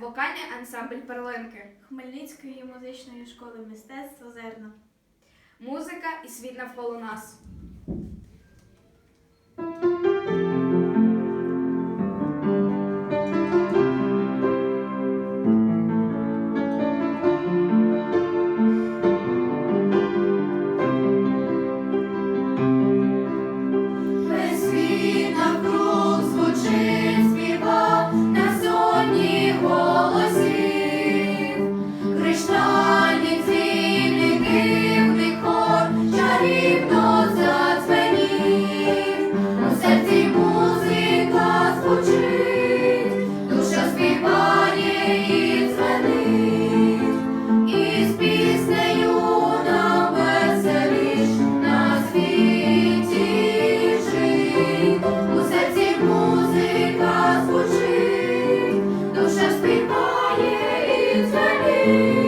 вокальний ансамбль перлинки, Хмельницької музичної школи мистецтва зерна. музика і світ навколо нас. Thank you.